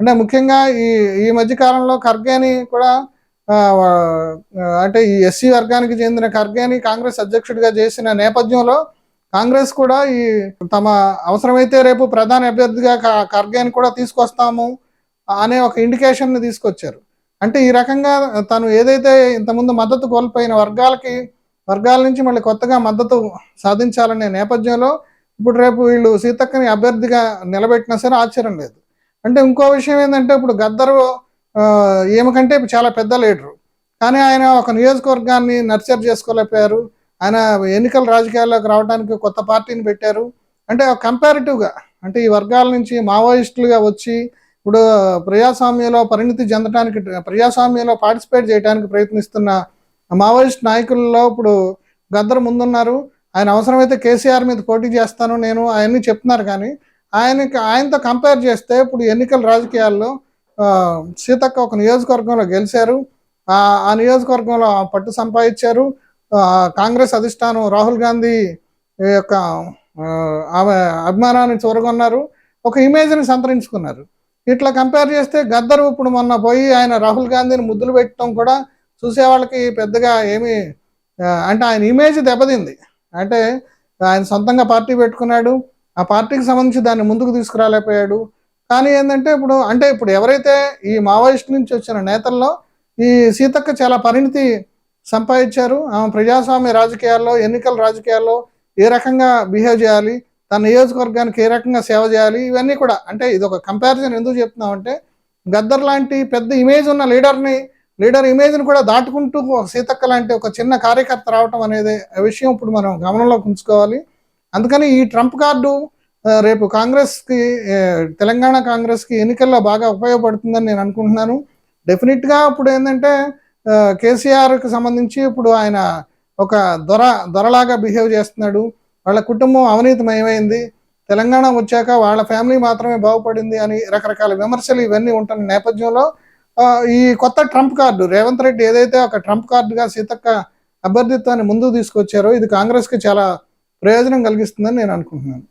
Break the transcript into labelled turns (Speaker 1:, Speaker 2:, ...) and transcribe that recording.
Speaker 1: అంటే ముఖ్యంగా ఈ ఈ మధ్య కాలంలో ఖర్గేని కూడా అంటే ఈ ఎస్సీ వర్గానికి చెందిన ఖర్గేని కాంగ్రెస్ అధ్యక్షుడిగా చేసిన నేపథ్యంలో కాంగ్రెస్ కూడా ఈ తమ అవసరమైతే రేపు ప్రధాన అభ్యర్థిగా ఖర్గేని కూడా తీసుకొస్తాము అనే ఒక ఇండికేషన్ని తీసుకొచ్చారు. అంటే ఈ రకంగా తను ఏదైతే ఇంతకుముందు మద్దతు కోల్పోయిన వర్గాలకి వర్గాల నుంచి మళ్ళీ కొత్తగా మద్దతు సాధించాలనే నేపథ్యంలో ఇప్పుడు రేపు వీళ్ళు సీతక్కని అభ్యర్థిగా నిలబెట్టినా సరే ఆశ్చర్యం లేదు. అంటే ఇంకో విషయం ఏంటంటే ఇప్పుడు గద్దరు ఏమికంటే చాలా పెద్ద లీడరు. కానీ ఆయన ఒక నియోజకవర్గాన్ని నర్చర్ చేసుకోలేకపోయారు. ఆయన ఎన్నికల రాజకీయాల్లోకి రావడానికి కొత్త పార్టీని పెట్టారు. అంటే కంపారిటివ్గా అంటే ఈ వర్గాల నుంచి మావోయిస్టులుగా వచ్చి ఇప్పుడు ప్రజాస్వామ్యంలో పరిణితి చెందడానికి ప్రజాస్వామ్యంలో పార్టిసిపేట్ చేయడానికి ప్రయత్నిస్తున్న మావోయిస్ట్ నాయకుల్లో ఇప్పుడు గద్దరు ముందున్నారు. ఆయన అవసరమైతే కేసీఆర్ మీద పోటీ చేస్తాను నేను అవన్నీ చెప్తున్నారు కానీ ఆయనకి ఆయనతో కంపేర్ చేస్తే ఇప్పుడు ఎన్నికల రాజకీయాల్లో సీతక్క ఒక నియోజకవర్గంలో గెలిచారు. ఆ నియోజకవర్గంలో పట్టు సంపాదించారు. కాంగ్రెస్ అధిష్టానం రాహుల్ గాంధీ యొక్క ఆమె అభిమానాన్ని చూరగొన్నారు. ఒక ఇమేజ్ని సంతరించుకున్నారు. ఇట్లా కంపేర్ చేస్తే గద్దరు ఇప్పుడు మొన్న పోయి ఆయన రాహుల్ గాంధీని ముద్దులు పెట్టడం కూడా చూసే వాళ్ళకి పెద్దగా ఏమి అంటే ఆయన ఇమేజ్ దెబ్బతింది. అంటే ఆయన సొంతంగా పార్టీ పెట్టుకున్నాడు. ఆ పార్టీకి సంబంధించి దాన్ని ముందుకు తీసుకురాలేకపోయాడు. కానీ ఏంటంటే ఇప్పుడు అంటే ఇప్పుడు ఎవరైతే ఈ మావోయిస్ట్ నుంచి వచ్చిన నేతల్లో ఈ సీతక్క చాలా పరిణితి సంపాదించారు. ఆమె ప్రజాస్వామ్య రాజకీయాల్లో ఎన్నికల రాజకీయాల్లో ఏ రకంగా బిహేవ్ చేయాలి తన నియోజకవర్గానికి ఏ రకంగా సేవ చేయాలి ఇవన్నీ కూడా అంటే ఇది ఒక కంపారిజన్ ఎందుకు చెప్తున్నామంటే గద్దర్ లాంటి పెద్ద ఇమేజ్ ఉన్న లీడర్ని లీడర్ ఇమేజ్ని కూడా దాటుకుంటూ సీతక్క లాంటి ఒక చిన్న కార్యకర్త రావటం అనేది ఆ విషయం ఇప్పుడు మనం గమనంలో ఉంచుకోవాలి. అందుకని ఈ ట్రంప్ కార్డు రేపు కాంగ్రెస్కి తెలంగాణ కాంగ్రెస్కి ఎన్నికల్లో బాగా ఉపయోగపడుతుందని నేను అనుకుంటున్నాను. డెఫినెట్గా ఇప్పుడు ఏంటంటే కేసీఆర్కి సంబంధించి ఇప్పుడు ఆయన ఒక దొర దొరలాగా బిహేవ్ చేస్తున్నాడు. వాళ్ళ కుటుంబం అవినీతిమయమైంది. తెలంగాణ వచ్చాక వాళ్ళ ఫ్యామిలీ మాత్రమే బాగుపడింది అని రకరకాల విమర్శలు ఇవన్నీ ఉంటున్న నేపథ్యంలో ఈ కొత్త ట్రంప్ కార్డు రేవంత్ రెడ్డి ఏదైతే ఒక ట్రంప్ కార్డుగా సీతక్క అభ్యర్థిత్వాన్ని ముందుకు తీసుకొచ్చారో ఇది కాంగ్రెస్కి చాలా ప్రయోజనం కలిగిస్తుందని నేను అనుకుంటున్నాను.